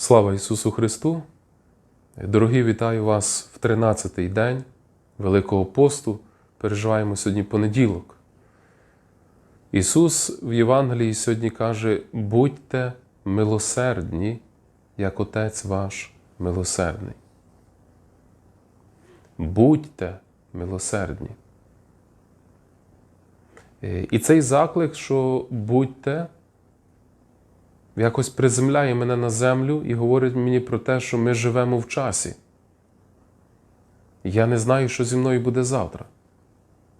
Слава Ісусу Христу! Дорогі, вітаю вас в 13-й день Великого посту. Переживаємо сьогодні понеділок. Ісус в Євангелії сьогодні каже: будьте милосердні, як Отець ваш милосердний. Будьте милосердні. Е, І цей заклик, що будьте, якось приземляє мене на землю і говорить мені про те, що ми живемо в часі. Я не знаю, що зі мною буде завтра,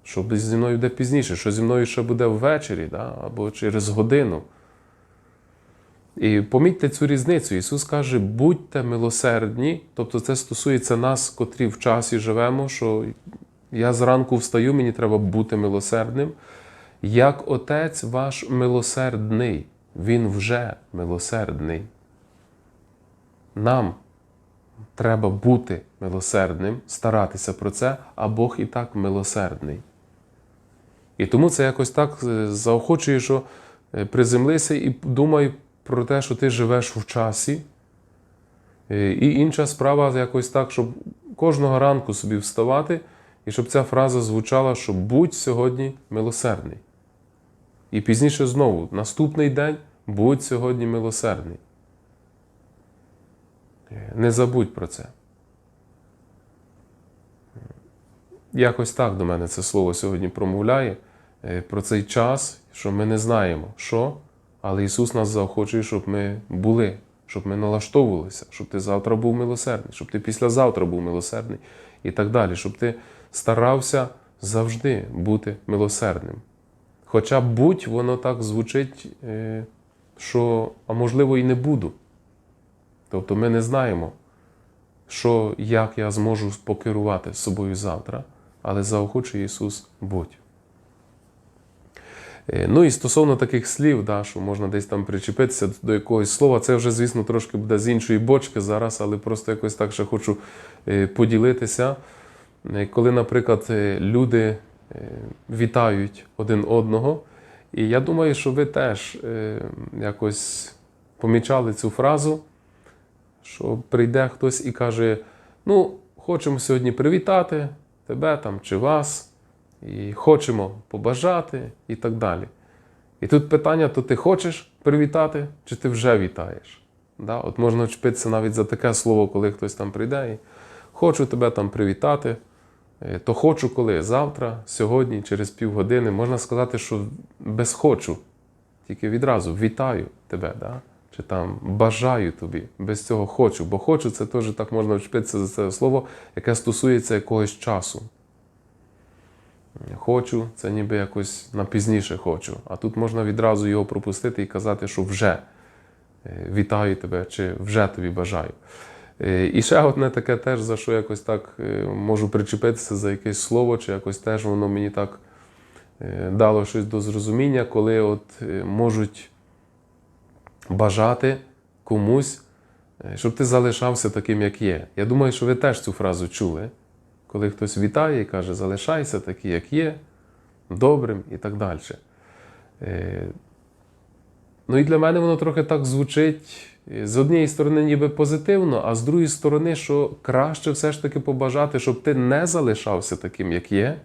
що зі мною буде пізніше, що зі мною ще буде ввечері да? або через годину. І помітьте цю різницю. Ісус каже, будьте милосердні, тобто це стосується нас, котрі в часі живемо, що я зранку встаю, мені треба бути милосердним. Як Отець ваш милосердний, Він вже милосердний. Нам треба бути милосердним, старатися про це, а Бог і так милосердний. І тому це якось так е, заохочує, що е, приземлися і думай про те, що ти живеш в часі. Е, І інша справа якось так, щоб кожного ранку собі вставати, і щоб ця фраза звучала, що будь сьогодні милосердний. І пізніше знову, наступний день, будь сьогодні милосердний. Не забудь про це. Якось так до мене це слово сьогодні промовляє е, про цей час, що ми не знаємо, що, але Ісус нас заохочує, щоб ми були, щоб ми налаштовувалися, щоб ти завтра був милосердний, щоб ти післязавтра був милосердний і так далі, щоб ти старався завжди бути милосердним. Хоча будь воно так звучить, е, що, а можливо, і не буду. Тобто ми не знаємо, що, як я зможу покерувати собою завтра, але заохочує Ісус будь. Е, Ну і стосовно таких слів, да, що можна десь там причепитися до якогось слова, це вже, звісно, трошки буде з іншої бочки зараз, але просто якось так ще хочу е, поділитися. Коли, наприклад, люди вітають один одного, і я думаю, що ви теж е, якось помічали цю фразу, що прийде хтось і каже: ну, хочемо сьогодні привітати тебе там чи вас, і хочемо побажати, і так далі. І тут питання: то ти хочеш привітати, чи ти вже вітаєш? Да? От можна вчепитися навіть за таке слово, коли хтось там прийде і хочу тебе там привітати. Е, То хочу коли? Завтра, сьогодні, через півгодини. Можна сказати, що без хочу, тільки відразу вітаю тебе. Да? Чи там бажаю тобі, без цього хочу. Бо хочу це теж так можна вчепитися за це слово, яке стосується якогось часу. Хочу, це ніби якось на пізніше хочу. А тут можна відразу його пропустити і казати, що вже е, вітаю тебе, чи вже тобі бажаю. Е, І ще одне таке теж, за що якось так е, можу причепитися за якесь слово, чи якось теж воно мені так е, дало щось до зрозуміння, коли от можуть бажати комусь, щоб ти залишався таким, як є. Я думаю, що ви теж цю фразу чули, коли хтось вітає і каже, залишайся такий, як є, добрим і так далі. Ну і для мене воно трохи так звучить з однієї сторони, ніби позитивно, а з другої сторони, що краще все ж таки побажати, щоб ти не залишався таким, як є,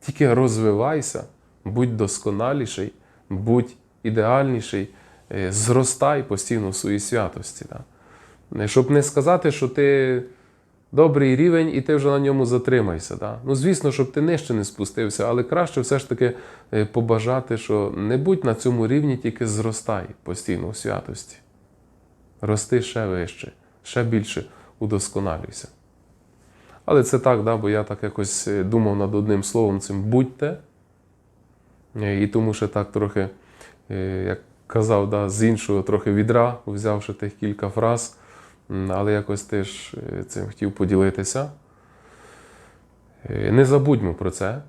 тільки розвивайся, будь досконаліший, будь ідеальніший, е, зростай постійно в своїй святості. Да? Е, Щоб не сказати, що ти добрий рівень і ти вже на ньому затримайся. Да? Ну, звісно, щоб ти нижче не спустився, але краще все ж таки е, побажати, що не будь на цьому рівні, тільки зростай постійно у святості. Рости ще вище, ще більше удосконалюйся. Але це так, да, бо я так якось е, думав над одним словом цим будьте. Е, І тому ще так трохи, е, як казав, да, з іншого трохи відра, взявши тих кілька фраз, але якось теж цим хотів поділитися. Не забудьмо про це,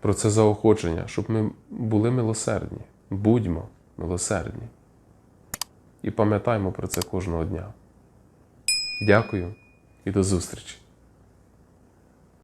про це заохочення, щоб ми були милосердні. Будьмо милосердні. І пам'ятаймо про це кожного дня. Дякую і до зустрічі!